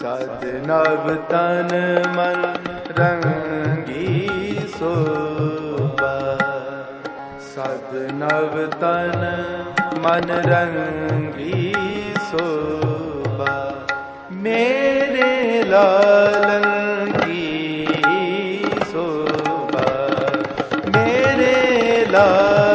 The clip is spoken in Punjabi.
ਸਤ ਨਵ ਤਨ ਮਨ ਰੰਗੀ ਸੋਭਾ। ਸਤ ਨਵ ਤਨ ਮਨ ਰੰਗੀ ਸੋਭਾ। ਮੇਰੇ ਲਾਲਨ ਕੀ ਸੋਭਾ। ਮੇਰੇ ਲਾਲ